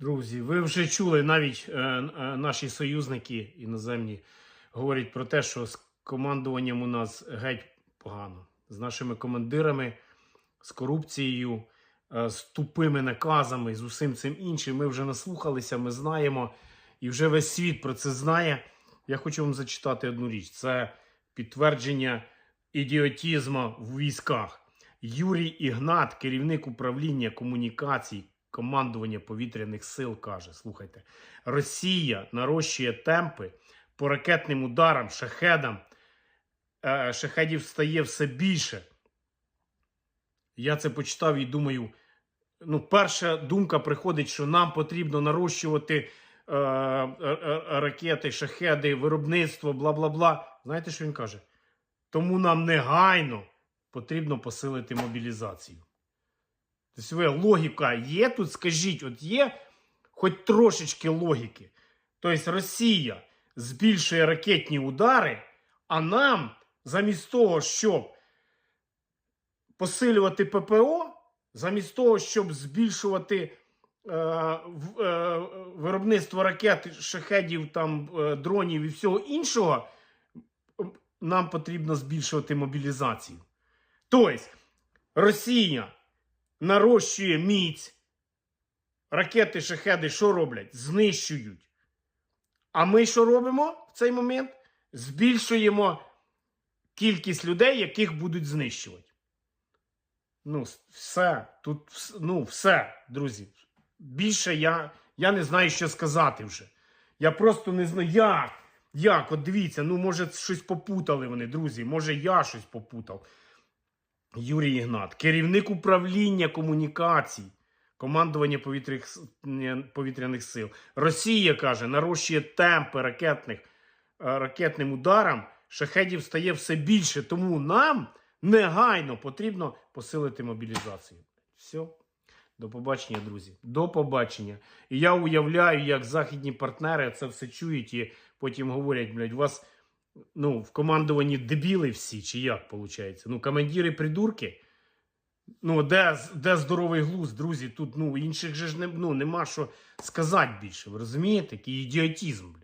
Друзі, ви вже чули навіть е, е, наші союзники іноземні говорять про те, що з командуванням у нас геть погано. З нашими командирами, з корупцією, е, з тупими наказами, з усім цим іншим. Ми вже наслухалися, ми знаємо, і вже весь світ про це знає. Я хочу вам зачитати одну річ: це підтвердження ідіотізму в військах. Юрій Ігнат, керівник управління комунікацій, командування повітряних сил, каже: слухайте, Росія нарощує темпи по ракетним ударам, шахедам. Е, Шахедів стає все більше. Я це почитав і думаю. Ну, перша думка приходить, що нам потрібно нарощувати е, е, е, ракети, шахеди, виробництво, бла бла бла. Знаєте, що він каже? Тому нам негайно потрібно посилити мобілізацію. Тобто, ви, логіка є тут, скажіть, от є хоч трошечки логіки. Тобто Росія збільшує ракетні удари, а нам, замість того, щоб посилювати ППО, замість того, щоб збільшувати е, е, виробництво ракет, шахедів, там, е, дронів і всього іншого, нам потрібно збільшувати мобілізацію. Тобто, Росія нарощує міць, ракети, шахеди, що роблять? Знищують. А ми що робимо в цей момент? Збільшуємо кількість людей, яких будуть знищувати. Ну, все. Тут ну, все, друзі. Більше я, я не знаю, що сказати вже. Я просто не знаю, як. Як? От дивіться, ну, може, щось попутали вони, друзі. Може, я щось попутав. Юрій Ігнат, керівник управління комунікацій, командування повітряних, сил. Росія каже, нарощує темпи ракетних, е, ракетним ударам. Шахедів стає все більше, тому нам негайно потрібно посилити мобілізацію. Все. До побачення, друзі. До побачення. І я уявляю, як західні партнери це все чують і потім говорять, блядь, у вас ну, в командуванні дебіли всі, чи як виходить? Ну, командири придурки. Ну, де, де здоровий глузд, друзі? Тут ну, інших же ж не, ну, нема що сказати більше. Ви розумієте? Який ідіотізм, блядь.